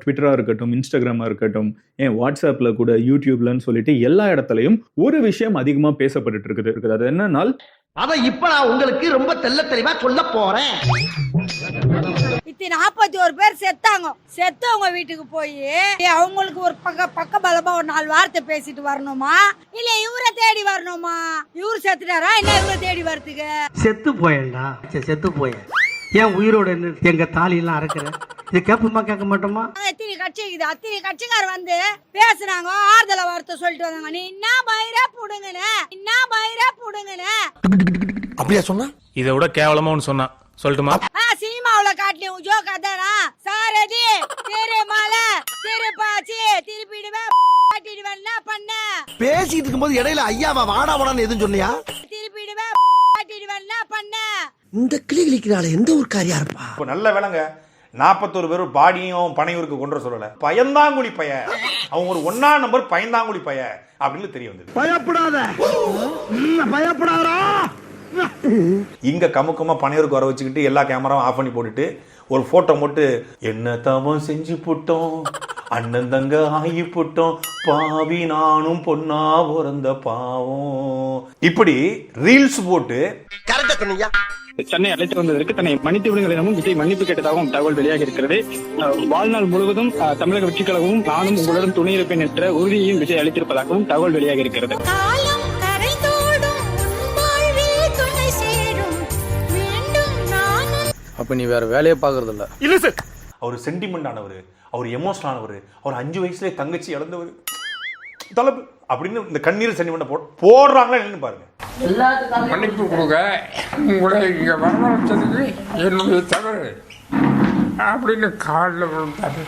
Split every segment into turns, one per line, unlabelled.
ட்விட்டராக இருக்கட்டும் இன்ஸ்டாகிராமாக இருக்கட்டும் ஏன் வாட்ஸ்அப்பில் கூட யூடியூப்லன்னு சொல்லிட்டு எல்லா இடத்துலையும் ஒரு விஷயம் அதிகமாக பேசப்பட்டுட்டு இருக்குது. இருக்குது. அது என்னன்னால்
அத இப்ப நான் உங்களுக்கு ரொம்ப தெள்ள தெளிவா சொல்ல போறேன்.
இத்தி நாற்பத்தி ஒரு பேர் செத்தாங்க. செத்தவங்க வீட்டுக்கு போய் அவங்களுக்கு ஒரு பக்க பக்க பலமா ஒரு நாலு வார்த்தை பேசிட்டு வரணுமா? இல்ல இவரை தேடி வரணுமா? இவரு செத்துட்டாரா? இல்ல இவரை தேடி வரதுக்கு?
செத்து போயேன்டா. சரி, செத்து போயேன். ஏன் உயிரோட எங்க தாலி எல்லாம் அறுக்கிற? இது கேட்போமா கேட்க மாட்டோமா?
அத்தனை கட்சி இருக்குது? அத்தனை கட்சிக்கார் வந்து பேசுனாங்க ஆறுதல வார்த்தை சொல்லிட்டு வந்தாங்க. நீ என்ன பயிரா புடுங்கன? என்ன பயிரா புடுங்கன?
அப்படியா சொன்னா?
இதை விட கேவலமா ஒன்று சொன்னான் சொல்லட்டுமா?
ஆ சினிமாவுல காட்டலையும் ஜோக் அதானா? சாரதி திருமலை திருப்பாச்சி திருப்பிடுவேன் காட்டிடுவேன். என்ன பண்ண?
பேசிட்டு இருக்கும்போது இடையில ஐயாவா வாடா வாடான்னு எதுவும் சொன்னியா
திருப்பிடுவேன் காட்டிடுவேன் என்ன பண்ண
இந்த கிளி கிளிக்கிறாள் எந்த ஒரு காரியா இருப்பா?
இப்போ நல்ல வேலைங்க நாற்பத்தோரு பேர் பாடியும் பனையூருக்கு கொண்டு வர சொல்லல. பயந்தாங்குழி பைய. அவங்க ஒரு ஒன்னா நம்பர் பயந்தாங்குழி பைய அப்படின்னு தெரிய வந்தது.
பயப்படாத. பயப்படாதா
இங்க கமுக்கமா பனையூருக்கு வர வச்சுக்கிட்டு எல்லா கேமராவும் ஆஃப் பண்ணி போட்டுட்டு ஒரு போட்டோ போட்டு என்ன தவம் செஞ்சு புட்டோம். அண்ணன் தங்க ஆகி புட்டோம். பாவி நானும் பொண்ணா பிறந்த பாவம். இப்படி ரீல்ஸ் போட்டு
கரெக்டா
சென்னை அழைத்து வந்ததற்கு தன்னை மன்னித்து விடுங்கள் எனவும் விஜய் மன்னிப்பு கேட்டதாகவும் தகவல் வெளியாகி இருக்கிறது. வாழ்நாள் முழுவதும் தமிழக வெற்றி கழகமும் நானும் உங்களுடன் துணை இருப்பேன் என்ற உறுதியையும் விஜய் அளித்திருப்பதாகவும் தகவல் வெளியாகி இருக்கிறது.
காலம் கரைந்தோடும் வாழ்வில் துணை சேரும். மீண்டும் நானும்
அப்ப நீ வேற வேலையை பாக்குறது இல்ல
இல்ல சார். அவர் சென்டிமெண்ட் ஆனவர் அவர் எமோஷனல் ஆனவர் அவர் அஞ்சு வயசுல தங்கச்சி இழந்தவர். தலப்பு அப்படின்னு இந்த கண்ணீர் சென்டிமெண்ட் போட் போடுறாங்களா என்னன்னு பாருங்க.
மன்னிப்பு கொடுங்க. உங்களை இங்க வரவழைச்சதுக்கு என்னுடைய தவறு. அப்படின்னு காலில் விழுந்தாரு.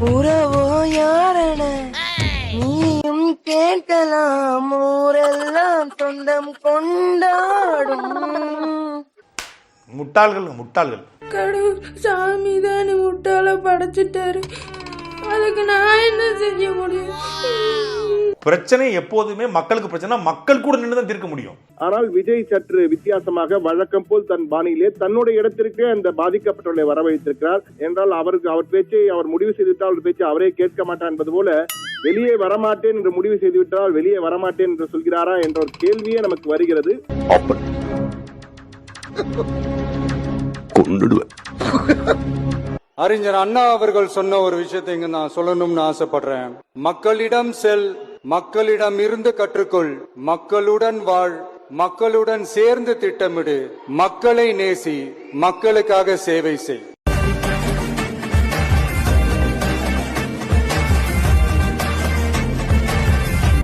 உறவோ யாரென? நீயும் கேட்கலாம். ஊரெல்லாம் சொந்தம் கொண்டாடும்.
முட்டாள்கள் முட்டாள்கள்.
கடவுள் சாமி தானே முட்டாள படைச்சிட்டாரு. அதுக்கு நான் என்ன செய்ய முடியும்
பிரச்சனை எப்போதுமே மக்களுக்கு பிரச்சனை மக்கள் கூட நின்று தான் தீர்க்க முடியும்.
ஆனால் விஜய் சற்று வித்தியாசமாக வழக்கம் போல் தன் பாணியிலே தன்னுடைய இடத்திற்கு அந்த பாதிக்கப்பட்டவர்களை வர வைத்திருக்கிறார் என்றால் அவருக்கு அவர் பேச்சை அவர் முடிவு செய்துவிட்டால் அவர் பேச்சை அவரே கேட்க மாட்டார் என்பது போல வெளியே வரமாட்டேன் என்று முடிவு செய்துவிட்டால் வெளியே வரமாட்டேன் என்று சொல்கிறாரா என்ற ஒரு கேள்வியே நமக்கு வருகிறது.
கொண்டுடுவேன்
அறிஞர் அண்ணா அவர்கள் சொன்ன ஒரு விஷயத்தை இங்க நான் சொல்லணும்னு ஆசைப்படுறேன். மக்களிடம் செல் மக்களிடம் இருந்து கற்றுக்கொள். மக்களுடன் வாழ். மக்களுடன் சேர்ந்து திட்டமிடு. மக்களை நேசி. மக்களுக்காக சேவை செய்.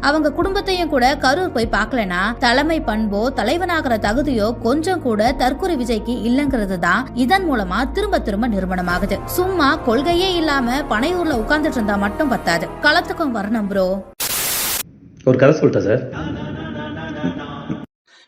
அவங்க குடும்பத்தையும் கூட கரூர் போய் பார்க்கலனா தலைமை பண்போ தலைவனாகிற தகுதியோ கொஞ்சம் கூட தற்கொலை விஜய்க்கு இல்லங்கிறது தான் இதன் மூலமா திரும்ப திரும்ப நிறுவனமாகுது. சும்மா கொள்கையே இல்லாம பனையூர்ல உட்கார்ந்துட்டு இருந்தா மட்டும் பத்தாது. களத்துக்கும் வரணும் ப்ரோ
ஒரு கதை சொல்லிட்டேன் சார்.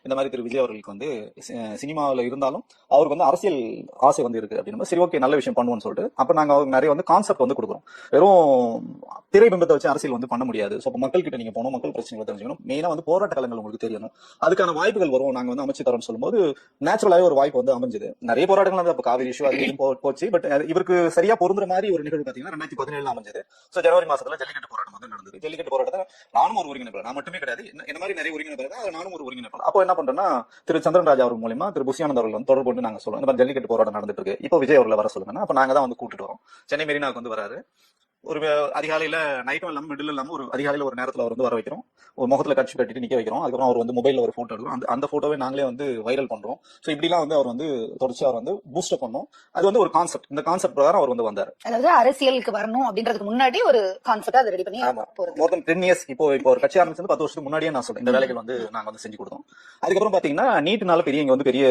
இந்த மாதிரி திரு விஜய் அவர்களுக்கு வந்து சினிமாவில் இருந்தாலும் அவருக்கு வந்து அரசியல் ஆசை வந்து இருக்கு அப்படின்னு சரி ஓகே நல்ல விஷயம் பண்ணுவோம்னு சொல்லிட்டு. அப்போ நாங்கள் அவருக்கு நிறைய வந்து கான்செப்ட் வந்து கொடுக்குறோம். வெறும் திரைபிம்பத்தை வச்சு அரசியல் வந்து பண்ண முடியாது. ஸோ மக்கள் கிட்ட நீங்க போகணும் மக்கள் பிரச்சனைகளை தெரிஞ்சுக்கணும். மெயினாக வந்து போராட்ட களங்கள் உங்களுக்கு தெரியணும். அதுக்கான வாய்ப்புகள் வரும். நாங்கள் வந்து அமைச்சு தரோம்னு சொல்லும்போது நேச்சுரலாகவே ஒரு வாய்ப்பு வந்து அமைஞ்சது. நிறைய போராட்டங்கள் வந்து காவிரி இஷ்யூ அது போச்சு. பட் இவருக்கு சரியா பொருந்துற மாதிரி ஒரு நிகழ்வு பார்த்தீங்கன்னா ரெண்டாயிரத்தி பதினேழு அமைஞ்சது. ஸோ ஜனவரி மாசத்துல ஜல்லிக்கட்டு போராட்டம் வந்து நடந்தது. ஜல்லிக்கட்டு போராட்டத்தை நானும் ஒரு ஒருங்கிணைப்பாளர் நான் மட்டுமே கிடையாது. என்ன- மாதிரி நிறைய ஒருங்கிணைப்பாளர் நானும் ஒரு ஒருங்கிணைப்பாளர் அப்போ என்ன பண்றேன்னா திரு சந்திரன் ராஜா அவர் மூலியமா திரு புசியானந்த் அவர்கள் வந்து தொடர்பு கொண்டு நாங்க சொல்லுவோம் இந்த மாதிரி ஜல்லிக்கட்டு போராட்டம் நடந்துட்டு இருக்கு. இப்போ விஜய் அவர்களை வர சொல்லுங்கன்னா அப்ப நாங்க தான் வந்து கூட்டிட்டு வரோம். சென்னை மெரினாவுக்கு வந்து வராரு. ஒரு அதிகாலையில நைட்டும் இல்லாம மிடில் இல்லாம ஒரு அதிகாலையில ஒரு நேரத்துல அவர் வந்து வர வைக்கிறோம். ஒரு முகத்துல கட்சி கட்டிட்டு நிக்க வைக்கிறோம். அதுக்கப்புறம் அவர் வந்து மொபைல்ல ஒரு போட்டோ எடுக்கிறோம் அந்த அந்த போட்டோவை நாங்களே வந்து வைரல் பண்றோம். ஸோ இப்படிலாம் வந்து அவர் வந்து தொடர்ச்சி அவர் வந்து பூஸ்டப் பண்ணோம். அது வந்து ஒரு கான்செப்ட் இந்த கான்செப்ட் பிரகாரம் அவர் வந்து வந்தார்.
அதாவது அரசியலுக்கு வரணும் அப்படின்றதுக்கு முன்னாடி ஒரு கான்செப்ட் அதை ரெடி பண்ணி
மோர் தென் டென் இயர்ஸ் இப்போ இப்போ ஒரு கட்சி ஆரம்பிச்சு பத்து வருஷத்துக்கு முன்னாடியே நான் சொல்றேன். இந்த வேலைகள் வந்து நாங்க வந்து செஞ்சு கொடுத்தோம். அதுக்கப்புறம் பாத்தீங்கன்னா நீட்னால பெரிய இங்க வந்து பெரிய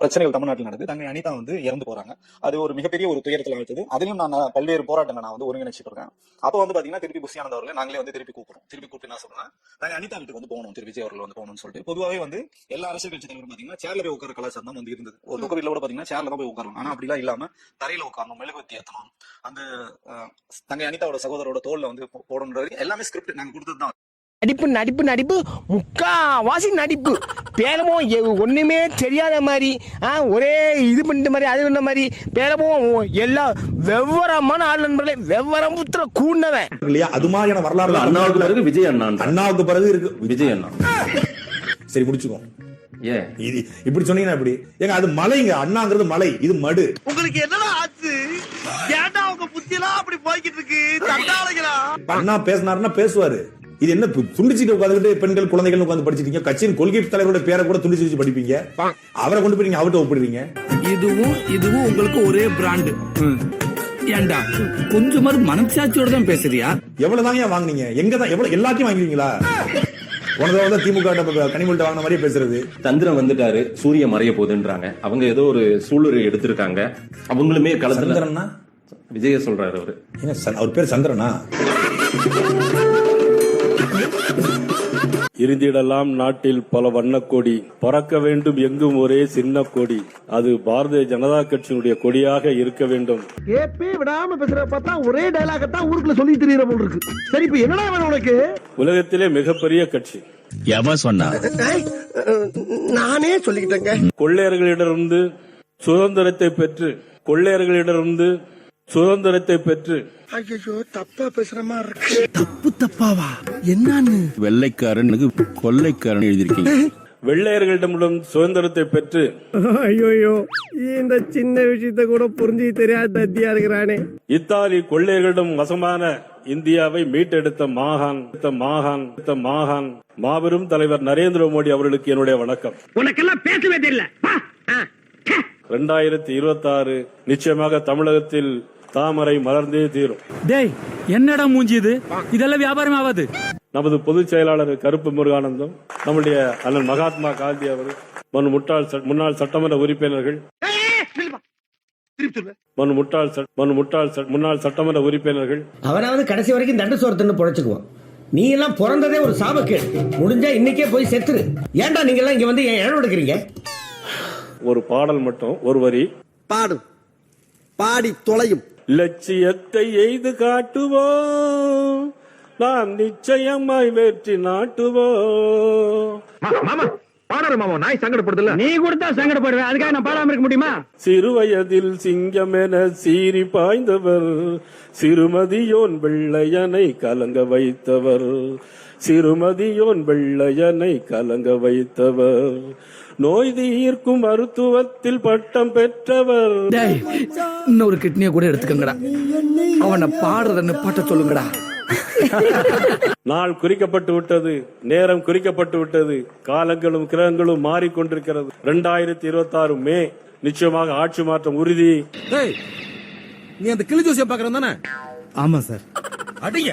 பிரச்சனைகள் தமிழ்நாட்டில் நடக்குது. தங்கை அனிதா வந்து இறந்து போறாங்க. அது ஒரு மிகப்பெரிய ஒரு துயரத்தில் அழைத்தது. அதுலயும் நான் நான் பல்வேறு போராட்டங்கள் நான் வந்து ஒருங்கிணைச்சிட்டு இருக்கேன் அப்போ வந்து பாத்தீங்கன்னா திருப்பி புஷியானந்த் அவர்களை நாங்களே வந்து திருப்பி கூப்பிடுறோம். திருப்பி கூப்பிட்டு என்ன சொல்றேன் நாங்க அனிதா வீட்டுக்கு வந்து போகணும் திருப்பி அவர்கள் வந்து போகணும்னு சொல்லிட்டு. பொதுவாகவே வந்து எல்லா அரசியல் கட்சி தலைவரும் பாத்தீங்கன்னா சேர்ல போய் உட்கார கலாச்சாரம் தான் வந்து இருந்தது. ஒரு தூக்க வீட்டுல கூட பாத்தீங்கன்னா சேர்ல தான் போய் உட்காரணும். ஆனா அப்படிலாம் இல்லாம தரையில உட்காரணும் மெழுகுவத்தி ஏத்தணும். அந்த தங்க தங்கை அனிதாவோட சகோதரோட தோல்ல வந்து போ- போடணுன்றது எல்லாமே ஸ்கிரிப்ட் நாங்க கொடுத்தது தான்
நடிப்பு நடிப்பு நடிப்பு. முக்காவாசி நடிப்பு. பேரமோ ஒண்ணுமே தெரியாத மாதிரி ஆ, ஒரே இது பண்ணிட்ட மாதிரி அது பண்ண மாதிரி. பேரமோ எல்லாம் வெவ்வரமான ஆள் நண்பர்களே வெவ்வரம் புத்திர கூண்டவன்
இல்லையா? அது மாதிரியான வரலாறு
அண்ணாவுக்கு பிறகு விஜய் அண்ணா.
அண்ணாவுக்கு பிறகு இருக்கு.
விஜய் அண்ணா.
சரி முடிச்சுக்கோ
ஏன்
இது இப்படி சொன்னீங்கன்னா இப்படி ஏங்க அது மலைங்க அண்ணாங்கிறது மலை. இது மடு.
உங்களுக்கு என்னடா ஆச்சு? ஏன்டா உங்க புத்தியெல்லாம் அப்படி போய்கிட்டு இருக்கு?
அண்ணா பேசினாருன்னா பேசுவாரு. இது என்ன துண்டிச்சிட்டு உட்காந்துக்கிட்டு பெண்கள் குழந்தைகள் உட்காந்து படிச்சிருக்கீங்க கட்சியின் கொள்கை தலைவரோட பேரை கூட துண்டிச்சு வச்சு படிப்பீங்க. அவரை கொண்டு போய் நீங்க அவர்கிட்ட ஒப்பிடுறீங்க
இதுவும் இதுவும் உங்களுக்கு ஒரே பிராண்டு. ஏண்டா கொஞ்சமாவது மனசாட்சியோட தான் பேசுறியா?
எவ்வளவுதான் ஏன் வாங்குனீங்க? எங்க தான் எவ்வளவு எல்லாத்தையும் வாங்குவீங்களா உனதை வந்து திமுக ட்ட கனிமொழிட்ட வாங்கின மாதிரியே பேசுறது.
சந்திரன் வந்துட்டாரு சூரிய மறைய போகுதுன்றாங்க. அவங்க ஏதோ ஒரு சூளுரை எடுத்திருக்காங்க. அவங்களுமே களத்துல
சந்திரன்னா?
விஜய சொல்றாரு அவரு.
அவர் பேர் சந்திரனா?
இருந்திடலாம் நாட்டில் பல வண்ணக்கொடி. பறக்க வேண்டும் எங்கும் ஒரே சின்ன கொடி. அது பாரதிய ஜனதா கட்சியினுடைய கொடியாக இருக்க வேண்டும்.
கேப்பே விடாம பேசுற பார்த்தா ஒரே டயலாக தான் ஊருக்குள்ள சொல்லி தெரியற போல் இருக்கு. சரி இப்ப என்னடா வேணும் உனக்கு?
உலகத்திலே மிகப்பெரிய கட்சி.
எவன் சொன்னா?
நானே சொல்லிக்கிட்டேங்க.
கொள்ளையர்களிடமிருந்து சுதந்திரத்தை பெற்று கொள்ளையர்களிடமிருந்து சுதந்திரத்தை பெற்று
ஐயோ தப்பா பேசுற மாதிரி இருக்கு. தப்பு தப்பாவா? என்னன்னு?
வெள்ளைக்காரனுக்கு கொள்ளைக்காரன் எழுதிருக்கீங்க
வெள்ளையர்களிடமிடம் சுதந்திரத்தை பெற்று
ஐயோயோ இந்த சின்ன விஷயத்த கூட புரிஞ்சு தெரியாத தத்தியா இருக்கிறானே.
இத்தாலி கொள்ளையர்களிடம் வசமான இந்தியாவை மீட்டெடுத்த மாகான் மாகான் மாகான் மாபெரும் தலைவர் நரேந்திர மோடி அவர்களுக்கு என்னுடைய வணக்கம்.
உனக்கெல்லாம் பேசவே தெரியல.
இரண்டாயிரத்தி இருபத்தி ஆறு நிச்சயமாக தமிழகத்தில் தாமரை மலர்ந்தே தீரும்.
டேய் என்னடா மூஞ்சி இது? இதெல்லாம் வியாபாரம் ஆகாது.
நமது பொதுச் செயலாளர் கருப்பு முருகானந்தம் நம்முடைய அண்ணன் மகாத்மா காந்தி அவர் மன் முட்டாள் சட்- முன்னாள் சட்டமன்ற உறுப்பினர்கள் மன் முட்டாள் சட்- மன் முட்டாள் சட்- முன்னாள் சட்டமன்ற உறுப்பினர்கள்.
அவனாவது கடைசி வரைக்கும் தண்டு சோரத்துன்னு பொழைச்சுக்குவான். நீ எல்லாம் பிறந்ததே ஒரு சாபக்கேடு. முடிஞ்சா இன்னைக்கே போய் செத்துரு. ஏன்டா நீங்க எல்லாம் இங்க வந்து ஏன் இடம் எடுக்கிறீங்க?
ஒரு பாடல் மட்டும் ஒரு வரி.
பாடும் பாடி தொலையும்.
லட்சியத்தை எய்து காட்டுவோம். நாம் நிச்சயமாய் வெற்றி நாட்டுவோம்.
பாடற மாமா. நாய் சங்கடப்படுதல நீ கொடுத்தா சங்கடப்படுவேன். அதுக்காக நான் பாடாம இருக்க முடியுமா?
சிறுவயதில் சிங்கமென சீறி பாய்ந்தவர். சிறுமதியோன் வெள்ளையனை கலங்க வைத்தவர். சிறுமதியோன் வெள்ளையனை கலங்க வைத்தவர். நோய் தீர்க்கும் மருத்துவத்தில் பட்டம் பெற்றவர்.
இன்னொரு கிட்னியை கூட எடுத்துக்கங்கடா. அவனை பாடுறத பாட்ட சொல்லுங்கடா.
நாள் குறிக்கப்பட்டு விட்டது நேரம் குறிக்கப்பட்டு விட்டது காலங்களும் கிரகங்களும் மாறிக்கொண்டிருக்கிறது. இரண்டாயிரத்தி இருபத்தி ஆறு மே நிச்சயமாக ஆட்சி மாற்றம் உறுதி.
நீ அந்த கிளி ஜோசியம் பாக்குறேன் தானே? ஆமா சார்.
அடிங்க